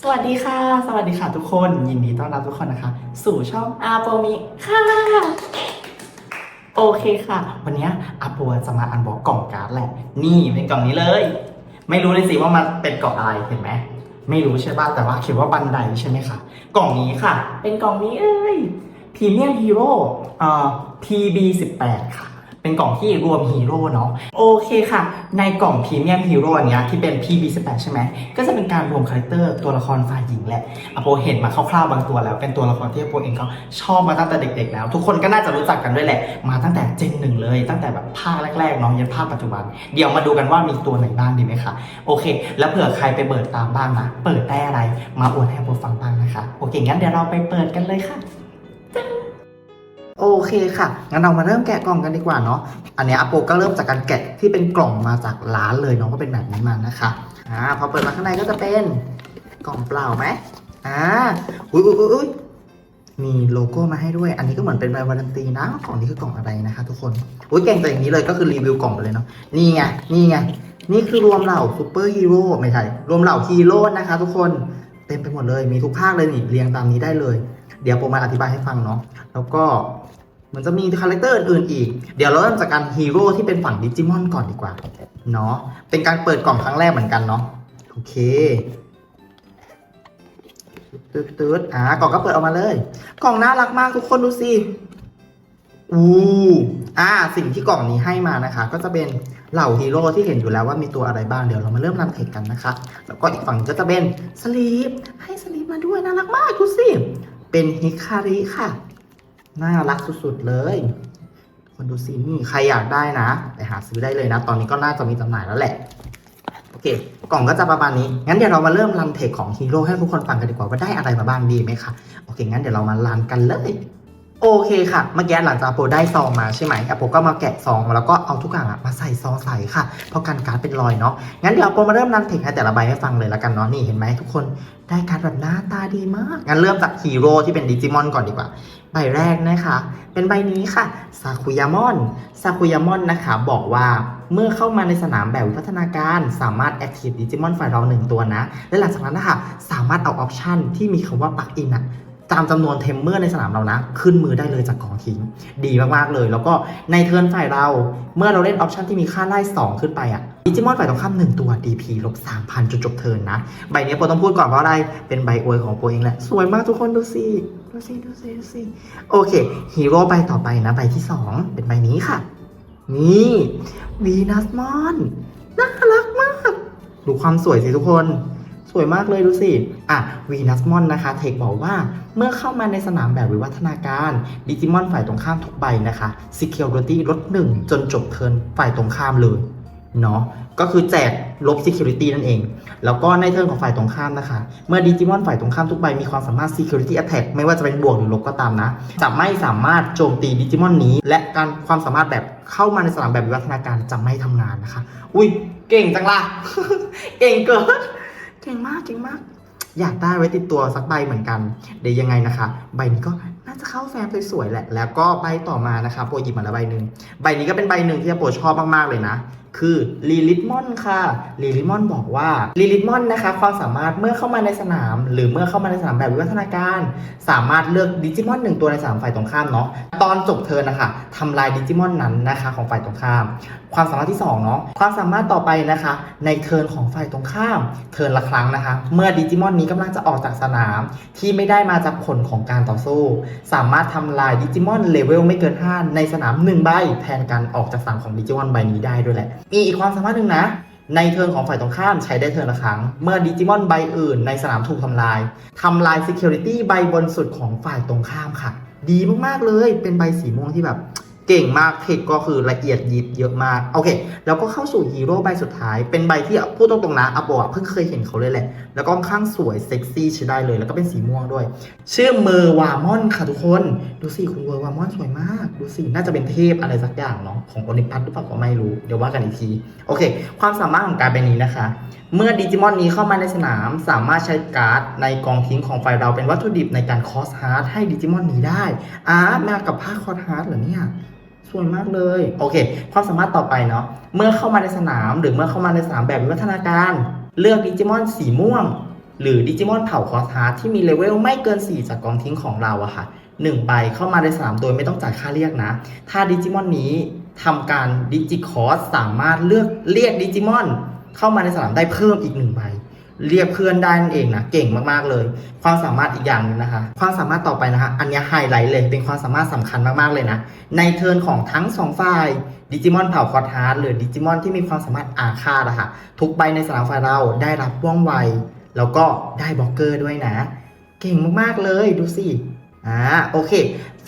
สวัสดีค่ะ สวัสดีค่ะทุกคน ยินดีต้อนรับทุกคนนะคะ สู่ช่องอาโปมิค่ะ โอเคค่ะ วันนี้อาโปจะมาอันบอกกล่องการ์ดแหละ นี่เป็นกล่องนี้เลย ไม่รู้เลยสิว่ามันเป็นกล่องอะไรเห็นไหมไม่รู้ใช่ป่ะแต่ว่าเขียนว่าบันไดใช่ไหมคะกล่องนี้ค่ะ เป็นกล่องนี้เอ้ยพรีเมียมฮีโร่เอ่อ PB18 ค่ะ เป็นกล่องที่รวมฮีโร่เนาะโอเคค่ะ ในกล่องพรีเมียมฮีโร่อันเนี้ยที่เป็น PB18 ใช่ไหมก็จะเป็นการรวมคาแรคเตอร์ตัวละครฝ่ายหญิงแหละอโปเห็นมาคร่าวๆบางตัวแล้ว เป็นตัวละครที่อโปเองก็ชอบมาตั้งแต่เด็กๆแล้ว ทุกคนก็น่าจะรู้จักกันด้วยแหละ มาตั้งแต่เจนหนึ่งเลย ตั้งแต่แบบภาคแรกๆเนาะยันภาคปัจจุบัน เดี๋ยวมาดูกันว่ามีตัวไหนบ้างดีไหมคะโอเค แล้วเผื่อใครไปเปิดตามบ้างนะเปิดได้อะไรมาอวดให้โปฟังบ้างนะคะโอเคงั้นเดี๋ยวเราไปเปิดกันเลยค่ะ เคค่ะ งั้นเรามาเริ่มแกะกล่องกันดีกว่าเนาะ อันนี้อาโปก็เริ่มจากการแกะที่เป็นกล่องมาจากร้านเลยเนาะก็เป็นแบบนี้มานะคะ อ่าพอเปิดมาข้างในก็จะเป็นกล่องเปล่าไหมอ่า อุ้ยอุ้ยอุ้ยอุ๊ยมีโลโก้มาให้ด้วย อันนี้ก็เหมือนเป็นใบวารันตีนะกล่องนี้คือกล่องอะไรนะคะ ทุกคนอุ้ยเก่งแต่อย่างนี้เลยก็คือรีวิวกล่องไปเลยเนาะ นี่ไง นี่ไง นี่คือรวมเหล่าซูเปอร์ฮีโร่ไม่ใช่ รวมเหล่าฮีโร่นะคะ ทุกคน เต็มไปหมดเลย มีทุกภาคเลยนี่เรียงตามนี้ได้เลย เดี๋ยวผมมาอธิบายให้ฟังเนาะ แล้วก็ มันจะมีคาแรคเตอร์อื่นๆอีก เดี๋ยวเราเริ่มจากการฮีโร่ที่เป็นฝั่งดิจิมอนก่อนดีกว่า เนาะ เป็นการเปิดกล่องครั้งแรกเหมือนกันเนาะ โอเคตืดตืดอ่ากล่องก็เปิดออกมาเลย กล่องน่ารักมากทุกคนดูสิ อู้อ่า สิ่งที่กล่องนี้ให้มานะคะ ก็จะเป็นเหล่าฮีโร่ที่เห็นอยู่แล้วว่ามีตัวอะไรบ้าง เดี๋ยวเรามาเริ่มรันเทคกันนะคะ แล้วก็อีกฝั่งก็จะเป็นสลีป ให้สลีปมาด้วยน่ารักมากดูสิ เป็นฮิคาริค่ะ น่ารักสุดๆเลย คนดูสินี่ใครอยากได้นะไปหาซื้อได้เลยนะ ตอนนี้ก็น่าจะมีจำหน่ายแล้วแหละ โอเค กล่องก็จะประมาณนี้ งั้นเดี๋ยวเรามาเริ่มรันเทคของฮีโร่ให้ทุกคนฟังกันดีกว่าว่าได้อะไรมาบ้างดีไหมคะ โอเค งั้นเดี๋ยวเรามารันกันเลย โอเคค่ะ เมื่อกี้หลังจากโปได้ซองมาใช่ไหมแอปโปก็มาแกะซองแล้วก็เอาทุกอย่างอะมาใส่ซองใส่ค่ะ เพราะการการ์ดเป็นรอยเนาะ งั้นเดี๋ยวโปมาเริ่มรันเทคให้แต่ละใบให้ฟังเลยแล้วกันเนาะ นี่เห็นไหมทุกคนได้การ์ดแบบหน้าตาดีมาก งั้นเริ่มจากฮีโร่ที่เป็นดิจิมอนก่อนดีกว่า ใบแรกนะคะ เป็นใบนี้ค่ะ ซากุยามอน ซากุยามอนนะคะ บอกว่าเมื่อเข้ามาในสนามแบบวิพัฒนาการสามารถ Active Digimon ฝ่ายเราหนึ่งตัวนะ และหลังจากนั้นนะคะสามารถเอาออปชันที่มีคำว่า Plug in อะ ตามจำนวนเทมเมอร์ในสนามเรานะ ขึ้นมือได้เลยจากกองทิ้ง ดีมากๆเลย แล้วก็ในเทิร์นฝ่ายเราเมื่อเราเล่นออปชันที่มีค่าไล่ 2 ขึ้นไปอะดิจิมอนฝ่ายตรงข้าม1ตัว DP ลบ3,000จนจบเทิร์นนะ ใบนี้โปรต้องพูดก่อนเพราะอะไร เป็นใบอวยของโปรเองแหละ สวยมากทุกคนดูสิ ดูสิ ดูสิ ดูสิ โอเคฮีโร่ใบต่อไปนะ ใบที่ 2 เป็นใบนี้ค่ะ นี่วีนัสมอนน่ารักมาก ดูความสวยสิทุกคน สวยมากเลยดูสิ อะวีนัสมอนนะคะเทคบอกว่าเมื่อเข้ามาในสนามแบบวิวัฒนาการดิจิมอนฝ่ายตรงข้ามทุกใบนะคะ Security ลด1จนจบเทิร์นฝ่ายตรงข้ามเลยเนาะก็คือแจกลบ Security นั่นเอง แล้วก็ในเทิร์นของฝ่ายตรงข้ามนะคะ เมื่อดิจิมอนฝ่ายตรงข้ามทุกใบมีความสามารถ Security Attack ไม่ว่าจะเป็นบวกหรือลบก็ตามนะ จะไม่สามารถโจมตีดิจิมอนนี้ และการความสามารถแบบเข้ามาในสนามแบบวิวัฒนาการจะไม่ทำงานนะคะ อุ้ยเก่งจังล่ะ เก่งเกิน ก่งมากเก่งมาก อยากได้ไว้ติดตัวสักใบเหมือนกัน เดี๋ยวยังไงนะคะ ใบนี้ก็ น่าจะเข้าแฟมสวยๆแหละ แล้วก็ใบต่อมานะคะโปรหยิบมาแล้วใบหนึ่งใบนี้ก็เป็นใบหนึ่งที่โปรชอบมากๆเลยนะ คือลีลิทมอนค่ะลีลิทมอนบอกว่าลีลิทมอนนะคะความสามารถเมื่อเข้ามาในสนาม หรือเมื่อเข้ามาในสนามแบบวิวัฒนาการ สามารถเลือกดิจิมอนหนึ่งตัวในสนามฝ่ายตรงข้ามเนาะตอนจบเทินนะคะทำลายดิจิมอนนั้นนะคะของฝ่ายตรงข้าม ความสามารถที่2เนาะความสามารถต่อไปนะคะ ในเทิร์นของฝ่ายตรงข้ามเทิร์นละครั้งนะคะ เมื่อดิจิมอนนี้กำลังจะออกจากสนาม ที่ไม่ได้มาจากผลของการต่อสู้สามารถทำลายดิจิมอนเลเวลไม่เกิน 5 ในสนาม 1 ใบ แทนการออกจากสนามของดิจิมอนใบนี้ได้ด้วยแหละ มีอีกความสามารถหนึ่งนะ ในเทิร์นของฝ่ายตรงข้ามใช้ได้เทิร์นละครั้ง เมื่อดิจิมอนใบอื่นในสนามถูกทำลายทำลาย Security ใบบนสุดของฝ่ายตรงข้ามค่ะ ดีมากๆเลยเป็นใบสีม่วงที่แบบ เก่งมากเทคก็คือละเอียดยิบเยอะมากโอเค แล้วก็เข้าสู่ฮีโร่ใบสุดท้าย เป็นใบที่พูดตรงๆนะอาโปะเพิ่งเคยเห็นเขาเลยแหละ แล้วก็ค่อนข้างสวยเซ็กซี่ใช้ได้เลย แล้วก็เป็นสีม่วงด้วย ชื่อเมอร์วามอนค่ะทุกคน ดูสิคุณเมอร์วามอนสวยมาก ดูสิ น่าจะเป็นเทพอะไรสักอย่างเนาะของโอลิมปัสหรือเปล่าก็ไม่รู้ เดี๋ยวว่ากันอีกที โอเค ความสามารถของการเป็นนี้นะคะเมื่อดิจิมอนนี้เข้ามาในสนาม สามารถใช้การ์ดในกองทิ้งของไฟเราเป็นวัตถุดิบในการคอสฮาร์ดให้ดิจิมอนนี้ได้อาร์มากับผ้าคอสฮาร์ดเหรอเนี่ย สวยมากเลย โอเค ความสามารถต่อไปเนาะ เมื่อเข้ามาในสนาม หรือเมื่อเข้ามาในสนามแบบวิวัฒนาการ เลือกดิจิมอนสีม่วง หรือดิจิมอนเผ่าคอสฮาร์ที่มีเลเวลไม่เกิน 4 จากกองทิ้งของเราอะค่ะ1ใบเข้ามาในสนามโดยไม่ต้องจ่ายค่าเรียกนะ ถ้าดิจิมอนนี้ทำการดิจิคอสสามารถเลือกเรียกดิจิมอนเข้ามาในสนามได้เพิ่มอีกหนึ่งใบ เรียกเพื่อนได้นั่นเองนะเก่งมากๆเลย ความสามารถอีกอย่างนึงนะคะ ความสามารถต่อไปนะคะ อันนี้ไฮไลท์เลยเป็นความสามารถสำคัญมากๆเลยนะในเทิร์นของทั้งสองฝ่ายดิจิมอนเผ่าคอร์ทาร์หรือดิจิมอนที่มีความสามารถอาฆาตอะค่ะทุกใบในสนามฝ่ายเราได้รับว่องไว แล้วก็ได้บล็อกเกอร์ด้วยนะ เก่งมากๆเลยดูสิอ่าโอเค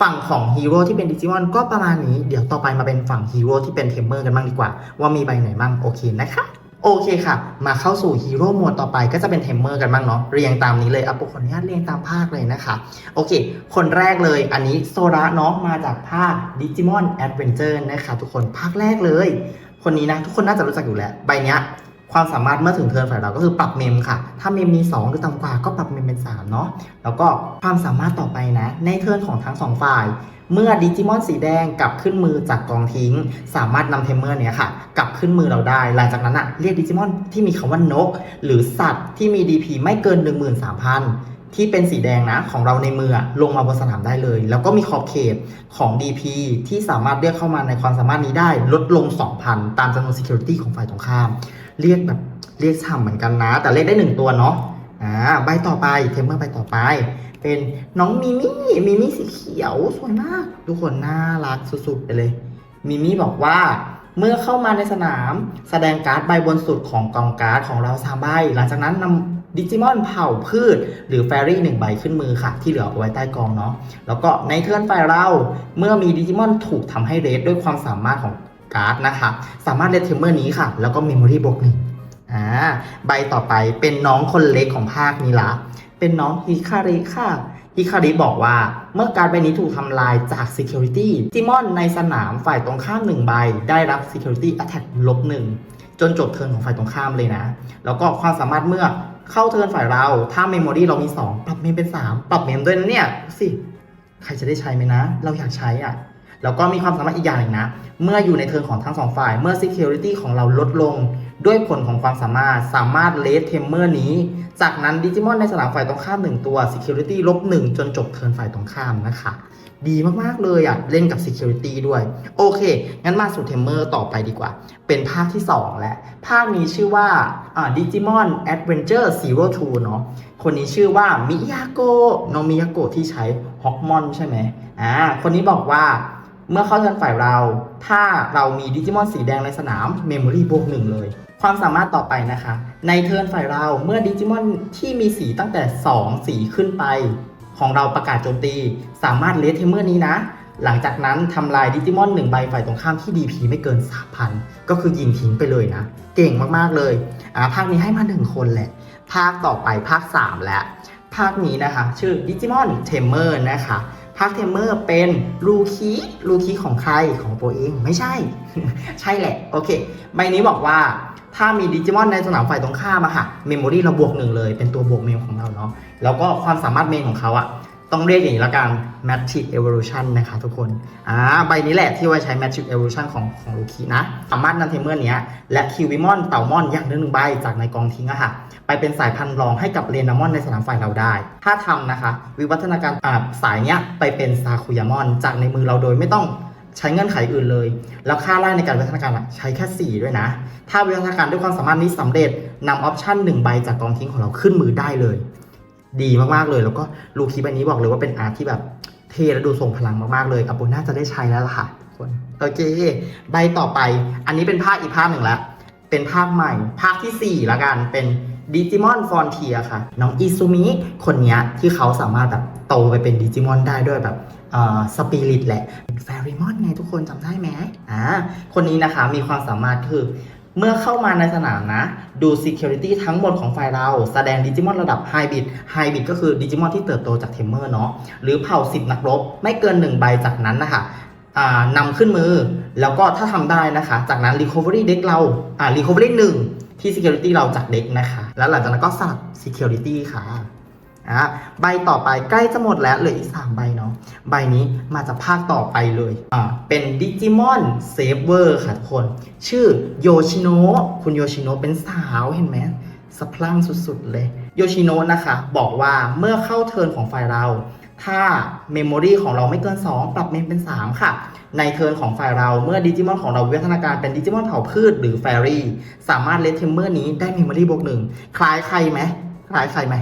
ฝั่งของฮีโร่ที่เป็นดิจิมอนก็ประมาณนี้เดี๋ยวต่อไปมาเป็นฝั่งฮีโร่ที่เป็นเทมเมอร์กันบ้างดีกว่า ว่ามีใบไหนบ้างโอเคนะคะ โอเคค่ะ มาเข้าสู่ฮีโร่โหมดต่อไปก็จะเป็นเทมเมอร์กันบ้างเนาะเรียงตามนี้เลยอะปุ๊กขออนุญาตเรียงตามภาคเลยนะคะ โอเค คนแรกเลยอันนี้โซระเนาะมาจากภาคดิจิมอนแอดเวนเจอร์นะคะ ทุกคนภาคแรกเลย คนนี้นะ ทุกคนน่าจะรู้จักอยู่แล้ว ใบเนี้ย ความสามารถเมื่อถึงเทิร์นฝ่ายเราก็คือปรับเมมค่ะ ถ้าเมมมี 2 หรือต่ำกว่าก็ปรับเมมเป็น3เนาะ แล้วก็ความสามารถต่อไปนะ ในเทิร์นของทั้งสองฝ่าย เมื่อดิจิมอนสีแดงกลับขึ้นมือจากกองทิ้ง สามารถนำเทมเมอร์เนี้ยค่ะ กลับขึ้นมือเราได้ หลังจากนั้นอะเรียกดิจิมอนที่มีคำว่านก หรือสัตว์ที่มี DP ไม่เกิน 13,000 ที่เป็นสีแดงนะของเราในมือลงมาบนสนามได้เลย แล้วก็มีขอบเขตของ DP ที่สามารถเรียกเข้ามาในความสามารถนี้ได้ลดลง 2,000 ตามจำนวน Security ของฝ่ายตรงข้าม เรียกแบบเรียกฉ่ำเหมือนกันนะ แต่เรียกได้หนึ่งตัวเนาะอ่าใบต่อไปเทมเมอร์ใบต่อไป เป็นน้องมิมี่มิมี่สีเขียวสวยมาก ทุกคนน่ารักสุดๆไปเลยมิมี่บอกว่าเมื่อเข้ามาในสนาม แสดงการ์ดใบบนสุดของกองการ์ดของเราสามใบหลังจากนั้นนำ ดิจิมอนเผ่าพืช หรือแฟรี่หนึ่งใบขึ้นมือค่ะ ที่เหลือเอาไว้ใต้กองเนาะแล้วก็ในเทิร์นฝ่ายเราเมื่อมีดิจิมอนถูกทำให้เรดด้วยความสามารถของการ์ดนะคะ สามารถเลดเทมเมอร์นี้ค่ะ แล้วก็เมมโมรี่บวกหนึ่งอ่าใบต่อไปเป็นน้องคนเล็กของภาคนี้ละเป็นน้องฮิคาริค่ะฮิคาริบอกว่าเมื่อการดใบนี้ถูกทำลายจาก Security จิมอนในสนามฝ่ายตรงข้าม1ใบ ได้รับ Security Attack ลบหนึ่ง จนจบเทิร์นของฝ่ายตรงข้ามเลยนะ แล้วก็ความสามารถเมื่อเข้าเทิร์นฝ่ายเรา ถ้าเมมโมรีเรามี 2 ปรับเมมเป็น 3 ปรับเมมด้วยนะเนี่ยสิ ใครจะได้ใช้ไหมนะ เราอยากใช้อะ แล้วก็มีความสามารถอีกอย่างหนึ่งนะ เมื่ออยู่ในเทิร์นของทั้งสองฝ่าย เมื่อ Security ของเราลดลง ด้วยผลของความสามารถ สามารถเลสเทมเมอร์นี้ จากนั้นดิจิมอนในสนามฝ่ายตรงข้าม1ตัว Security ลบ1จนจบเทิร์นฝ่ายตรงข้ามนะคะ ดีมาก ๆ เลยอะเล่นกับ Security ด้วย โอเค งั้นมาสู่เทมเมอร์ต่อไปดีกว่า เป็นภาคที่ 2 แล้ว ภาคนี้ชื่อว่าอ่า Digimon Adventure Zero Two เนาะคนนี้ชื่อว่ามิยาโกะน้องมิยาโกะที่ใช้ฮอกมอนใช่ไหมอ่าคนนี้บอกว่าเมื่อเข้าเทิร์นฝ่ายเรา ถ้าเรามีดิจิมอนสีแดงในสนามเมมโมรี่บวกหนึ่งเลย ความสามารถต่อไปนะคะ ในเทิร์นฝ่ายเราเมื่อดิจิมอนที่มีสีตั้งแต่ 2 สีขึ้นไป ของเราประกาศโจมตี สามารถเลสเทมเมอร์นี้นะ หลังจากนั้นทำลายดิจิมอนหนึ่งใบฝ่ายตรงข้ามที่ DP ไม่เกิน 3,000 ก็คือยิงทิ้งไปเลยนะ เก่งมากๆเลยอ่าภาคนี้ให้มาหนึ่งคนแหละ ภาคต่อไปภาค 3 แล้ว ภาคนี้นะคะ ชื่อ Digimon Tamer นะคะภาคเทมเมอร์เป็นลูคีลูคีของใครของตัวเองไม่ใช่ ใช่แหละ โอเค ใบนี้บอกว่า ถ้ามีดิจิมอนในสนามฝ่ายตรงข้ามอะค่ะเมมโมรีเราบวกหนึ่งเลย เป็นตัวบวกเมมของเราเนาะแล้วก็ความสามารถเมนของเขาอะต้องเรียกอย่างนี้ละกัน Matrix Evolution นะคะทุกคนอ่าใบนี้แหละที่ไว้ใช้ Matrix Evolution ของของลูคีนะ สามารถนำเทมเมอร์เนี้ย และคิวิมอนเต่ามอนอย่างหนึ่งหนึ่งใบจากในกองทิ้งอะค่ะ ไปเป็นสายพันธุ์รองให้กับเรนามอนในสนามฝ่ายเราได้ ถ้าทำนะคะ วิวัฒนาการสายเนี้ยไปเป็นซาคุยามอนจากในมือเราโดยไม่ต้อง ใช้เงื่อนไขอื่นเลย แล้วค่าแรกในการวิวัฒนาการใช้แค่ 4 ด้วยนะ ถ้าวิวัฒนาการด้วยความสามารถนี้สำเร็จนำออปชั่น1ใบจากกองทิ้งของเราขึ้นมือได้เลย ดีมากๆเลย แล้วก็ลูคีใบนี้บอกเลยว่าเป็นอาร์ตที่แบบเทและดูทรงพลังมากๆเลยอาปุน่าจะได้ใช้แล้วล่ะค่ะคนโอเค ใบต่อไป อันนี้เป็นภาคอีกภาคหนึ่งแล้วเป็นภาคใหม่ ภาคทีสี่4ละกันเป็นดิจิมอนฟอนเทียค่ะ น้องอิซูมิคนนี้ที่เขาสามารถแบบโตไปเป็นดิจิมอนได้ด้วยแบบ สปิริตแหละแฟริมอนไงทุกคนจำได้ไหมอ่าคนนี้นะคะมีความสามารถคือเมื่อเข้ามาในสนามนะ ดู Security ทั้งหมดของฝ่ายเรา แสดงดิจิมอนระดับ High Bit High Bit ก็คือดิจิมอนที่เติบโตจากเทมเมอร์เนาะหรือเผ่า 10 นักรบ ไม่เกิน 1 ใบจากนั้นนะคะนำขึ้นมือ แล้วก็ถ้าทำได้นะคะ จากนั้น Recovery Deck เราอ่า Recovery 1 ที่ Security เราจากเด็กนะคะ แล้วหลังจากนั้นก็สลับ Security ค่ะ อ่าใบต่อไปใกล้จะหมดแล้วเหลืออีก 3 ใบเนาะใบนี้มาจากภาคต่อไปเลยอ่าเป็นดิจิมอนเซฟเวอร์ค่ะทุกคน ชื่อโยชิโนะคุณโยชิโนะเป็นสาวเห็นไหมสะพรั่งสุดๆเลยโยชิโนะนะคะ บอกว่าเมื่อเข้าเทิร์นของฝ่ายเรา ถ้าเมมโมรีของเราไม่เกิน 2 ปรับเมมเป็น 3 ค่ะ ในเทิร์นของฝ่ายเราเมื่อดิจิมอนของเราวิวัฒนาการเป็นดิจิมอนเผ่าพืชหรือแฟรี่ สามารถเลทเทมเมอร์นี้ได้เมมโมรีบวกหนึ่งคล้ายใครไหมคล้ายใครไหม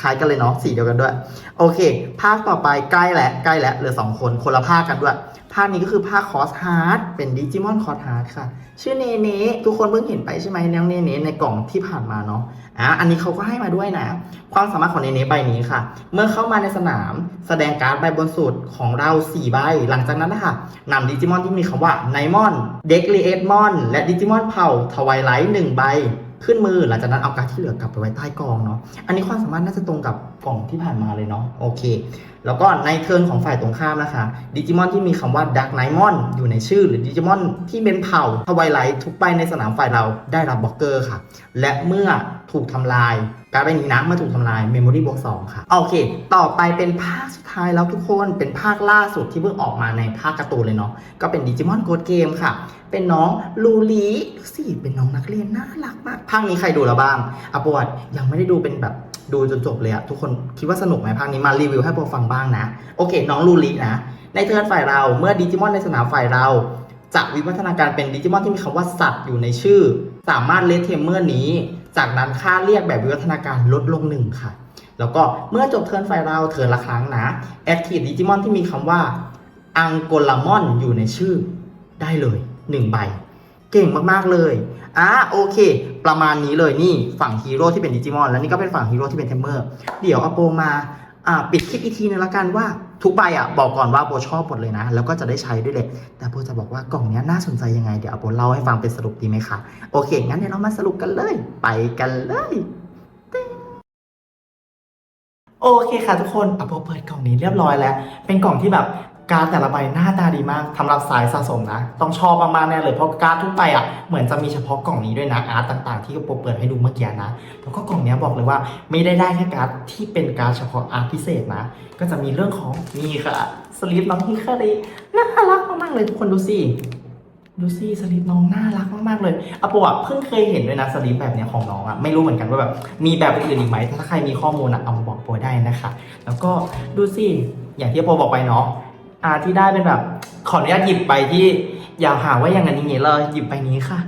คล้ายกันเลยเนาะสีเดียวกันด้วย โอเค ภาคต่อไปใกล้แล้วใกล้แล้วเหลือ2คนคนละภาคกันด้วย ภาคนี้ก็คือภาคคอสฮาร์ดเป็นดิจิมอนคอสฮาร์ดค่ะ ชื่อเนเน่ทุกคนเพิ่งเห็นไปใช่ไหมน้องเนเน่ในกล่องที่ผ่านมาเนาะอะอันนี้เขาก็ให้มาด้วยนะ ความสามารถของเนเน่ใบนี้ค่ะ เมื่อเข้ามาในสนามแสดงการ์ดใบบนสุดของเรา4ใบหลังจากนั้นนะคะนำดิจิมอนที่มีคำว่าไนมอนเด็กลีเอดมอนและดิจิมอนเผ่าทวายไลท์หนึ่งใบ ขึ้นมือหลังจากนั้นเอาการ์ดที่เหลือกลับไปไว้ใต้กองเนาะอันนี้ความสามารถน่าจะตรงกับกล่องที่ผ่านมาเลยเนาะโอเค แล้วก็ในเทิร์นของฝ่ายตรงข้ามนะคะดิจิมอนที่มีคำว่าดักไนมอนอยู่ในชื่อ หรือดิจิมอนที่เป็นเผ่าทวายไลท์ทุกใบในสนามฝ่ายเราได้รับบล็อกเกอร์ค่ะ และเมื่อ ถูกทำลายการดใบนี้นะเมื่อถูกทำลายเมมโมรีบวกสองค่ะ โอเค ต่อไปเป็นภาคสุดท้ายแล้วทุกคนเป็นภาคล่าสุดที่เพิ่งออกมาในภาคการ์ตูนเลยเนาะก็เป็นดิจิมอนโกดเกมค่ะ เป็นน้องลูลีสิเป็นน้องนักเรียนน่ารักมากภาคนี้ใครดูแล้วบ้างอะปวดยังไม่ได้ดูเป็นแบบดูจนจบเลยอะทุกคนคิดว่าสนุกไหมภาคนี้มารีวิวให้พวกฟังบ้างนะ โอเค น้องลูลีนะ ในเทิร์นฝ่ายเราเมื่อดิจิมอนในสนามฝ่ายเราจะวิวัฒนาการเป็นดิจิมอนที่มีคำว่าสัตว์อยู่ในชื่อ สามารถเลทเทมเมอร์นี้ จากนั้นค่าเรียกแบบวิวัฒนาการลดลงหนึ่งค่ะ แล้วก็เมื่อจบเทิร์นไฟเราเทิร์นละครั้งนะแอคทีฟดิจิมอนที่มีคำว่าอังโกลามอนอยู่ในชื่อได้เลย1ใบ เก่งมากๆเลยอะโอเค ประมาณนี้เลยนี่ฝั่งฮีโร่ที่เป็นดิจิมอน แล้วนี่ก็เป็นฝั่งฮีโร่ที่เป็นเทมเมอร์ เดี๋ยวเอาโปมา ปิดคลิปอีกทีนึงละกันว่าทุกใบอะบอกก่อนว่าโบชอบหมดเลยนะ แล้วก็จะได้ใช้ด้วยเลย แต่โบจะบอกว่ากล่องนี้น่าสนใจยังไง เดี๋ยวโบเล่าให้ฟังเป็นสรุปดีไหมคะโอเค งั้นเดี๋ยวเรามาสรุปกันเลย ไปกันเลยโอเคค่ะทุกคนอะโบเปิดกล่องนี้เรียบร้อยแล้ว เป็นกล่องที่แบบ การดแต่ละใบหน้าตาดีมากสำหรับสายสะสมนะ ต้องชอบมากๆแน่เลยเพราะการดทุกใบอะเหมือนจะมีเฉพาะกล่องนี้ด้วยนะอาร์ตต่างๆ ที่โปเปิดให้ดูเมื่อกี้นะแล้วก็กล่องนี้บอกเลยว่าไม่ได้ได้แค่การ์ดที่เป็นการ์ดเฉพาะอาร์ตพิเศษนะ ก็จะมีเรื่องของนี่ค่ะสลิปน้องฮิคาริน่ารักมากๆเลยทุกคนดูสิดูสิสลิปน้องน่ารักมากๆเลยอะโปอะเพิ่งเคยเห็นด้วยนะสลิปแบบเนี้ยของน้องอะไม่รู้เหมือนกันว่าแบบมีแบบอื่นอีกไหมถ้าใครมีข้อมูลอะเอามาบอกโปได้นะคะ แล้วก็ดูสิอย่างที่โปบอกไปเนาะ อาที่ได้เป็นแบบ ขออนุญาตหยิบไปที่อย่าหาว่าอย่างนั้นอย่างนี้เลยหยิบไปนี้ค่ะ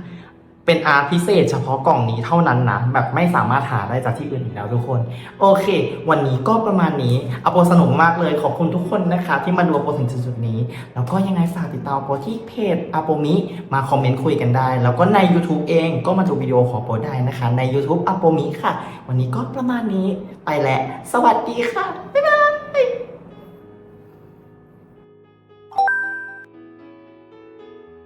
เป็นอาร์ตพิเศษเฉพาะกล่องนี้เท่านั้นนะแบบไม่สามารถหาได้จากที่อื่นอีกแล้วทุกคน โอเค วันนี้ก็ประมาณนี้อโปสนุกมากเลยขอบคุณทุกคนนะคะ ที่มาดูอโปถึงจุดนี้ แล้วก็ยังไงฝากติดตามโปที่เพจอโปมิมาคอมเมนต์คุยกันได้ แล้วก็ใน YouTube เองก็มาดูวิดีโอของโปได้นะคะ ใน YouTube อโปมิค่ะ วันนี้ก็ประมาณนี้ไปแล้วสวัสดีค่ะบ๊ายบาย